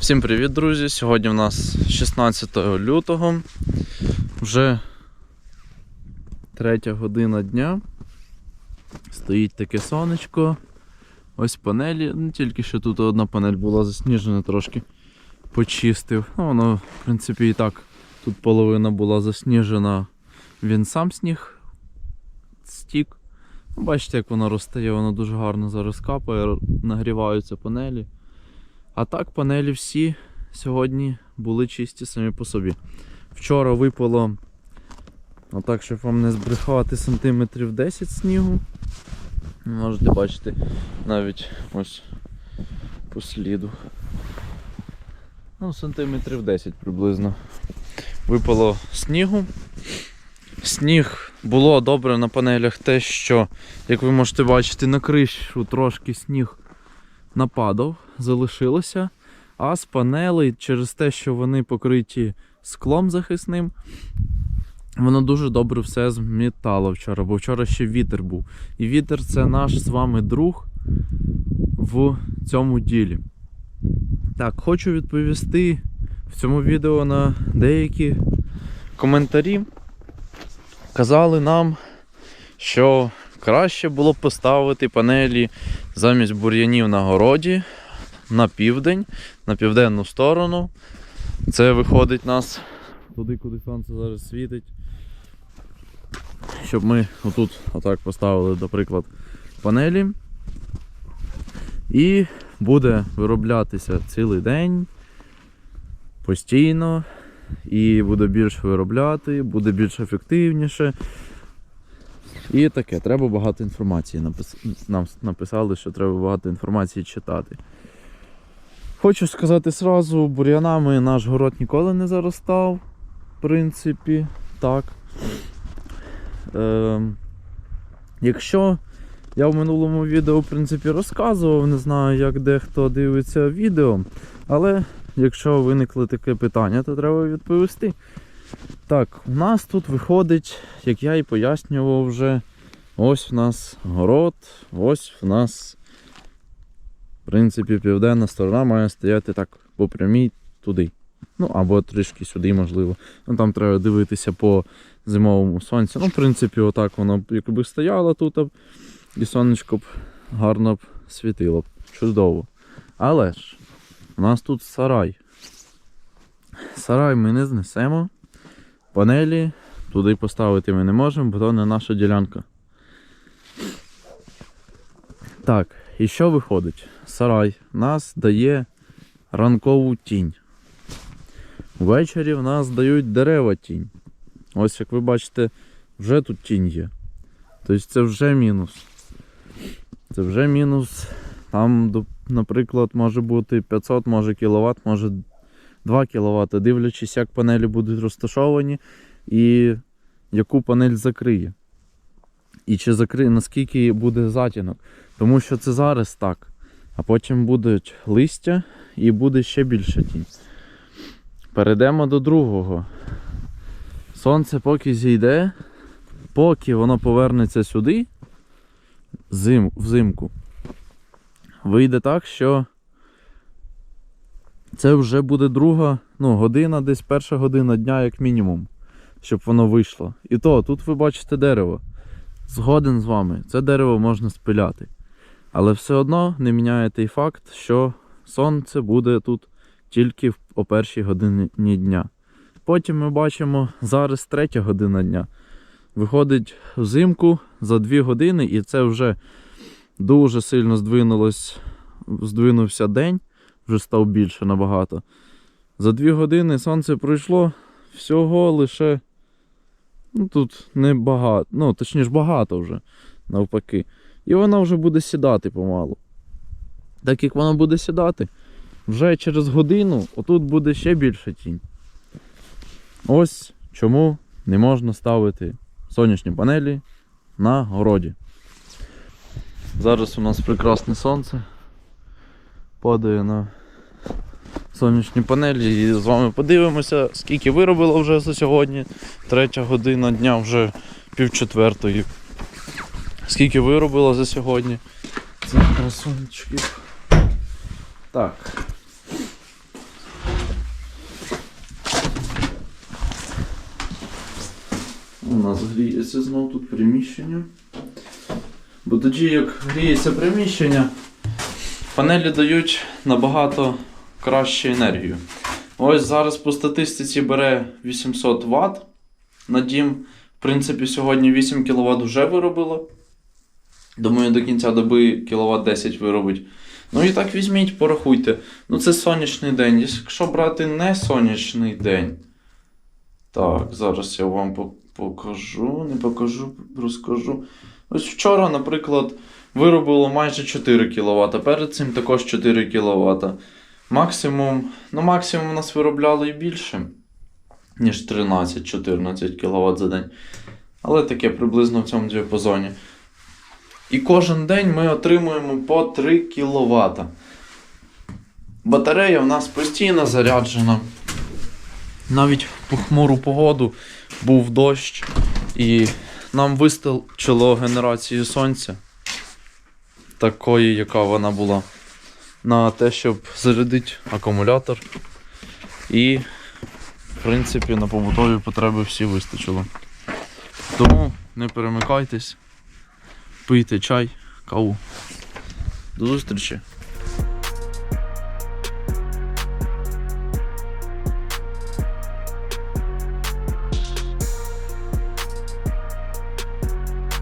Всім привіт, друзі! Сьогодні в нас 16 лютого, вже третя година дня. Стоїть таке сонечко. Ось панелі. Ну, тільки що тут одна панель була засніжена трошки. Почистив. Ну, воно, в принципі, і так. Тут половина була засніжена. Він сам сніг стік. Ну, Бачите, як воно розтає, воно дуже гарно зараз капає, нагріваються панелі. А так, панелі всі сьогодні були чисті самі по собі. Вчора випало, отак, щоб вам не збрехати, сантиметрів 10 снігу. Можете бачити навіть ось по сліду. Ну, сантиметрів 10 приблизно. Випало снігу. Сніг було добре на панелях те, що, як ви можете бачити, на кришу трошки сніг нападав, залишилося. А з панелей, через те, що вони покриті склом захисним, воно дуже добре все змітало вчора, бо вчора ще вітер був. І вітер це наш з вами друг в цьому ділі. Так, хочу відповісти в цьому відео на деякі коментарі. Казали нам, що краще було б поставити панелі замість бур'янів на городі на південь, на південну сторону. Це виходить нас туди, куди сонце зараз світить. Щоб ми отут отак поставили, наприклад, панелі. І буде вироблятися цілий день постійно. І буде більше виробляти, буде більш ефективніше. І таке, треба багато інформації. Нам написали, що треба багато інформації читати. Хочу сказати сразу, бур'янами наш город ніколи не заростав, в принципі, так. Е, якщо я в минулому відео, в принципі, розказував, не знаю, як дехто дивиться відео, але якщо виникло таке питання, то треба відповісти. Так, у нас тут виходить, як я і пояснював вже, ось в нас город, ось в нас, принципі, південна сторона має стояти так по прямій туди. Ну, або трішки сюди, можливо. Ну, Там треба дивитися по зимовому сонцю. Ну, в принципі, отак воно б якби стояло тут, і сонечко б гарно б світило б. Чудово. Але ж, у нас тут сарай. Сарай ми не знесемо. Панелі туди поставити ми не можемо, бо то не наша ділянка. Так, і що виходить? Сарай нас дає ранкову тінь. Ввечері в нас дають дерева тінь. Ось як ви бачите, вже тут тінь є. Тобто це вже мінус. Це вже мінус. Там, наприклад, може бути 500, може кВт, може 2 кВт, дивлячись, як панелі будуть розташовані і яку панель закриє. І чи закриє, наскільки буде затінок. Тому що це зараз так. А потім будуть листя і буде ще більше тінь. Перейдемо до другого. Сонце поки зійде, поки воно повернеться сюди, зим, взимку, вийде так, що це вже буде друга ну, година, десь перша година дня, як мінімум, щоб воно вийшло. І то, тут ви бачите дерево. Згоден з вами, це дерево можна спиляти. Але все одно не міняє той факт, що сонце буде тут тільки о першій годині дня. Потім ми бачимо зараз третя година дня. Виходить взимку за 2 години, і це вже дуже сильно здвинулось, здвинувся день, вже став більше набагато. За 2 години сонце пройшло всього лише. Ну тут не багато, ну точніше багато вже, навпаки. І воно вже буде сідати помалу. Так як воно буде сідати, вже через годину отут буде ще більша тінь. Ось чому не можна ставити сонячні панелі на городі. Зараз у нас прекрасне сонце. Падає на сонячні панелі і з вами подивимося, скільки виробило вже за сьогодні. Третя година дня вже пів четвертої скільки виробила за сьогодні. Це красунечки. Так. У нас гріється знову тут приміщення. Бо тоді, як гріється приміщення, панелі дають набагато кращу енергію. Ось зараз по статистиці бере 800 Вт. На дім, в принципі, сьогодні 8 кВт вже виробило. Думаю, до кінця доби кВт 10 виробить. Ну і так візьміть, порахуйте. Ну це сонячний день. Якщо брати не сонячний день. Так, зараз я вам покажу, не покажу, розкажу. Ось вчора, наприклад, виробило майже 4 кВт, перед цим також 4 кВт. Максимум, ну максимум у нас виробляло і більше, ніж 13-14 кВт за день. Але таке приблизно в цьому діапазоні. І кожен день ми отримуємо по 3 кВт. Батарея в нас постійно заряджена. Навіть в похмуру погоду був дощ, і нам вистачило генерації сонця, такої, яка вона була, на те, щоб зарядити акумулятор. І, в принципі, на побутові потреби всі вистачило. Тому не перемикайтесь, пийте чай, каву. До зустрічі!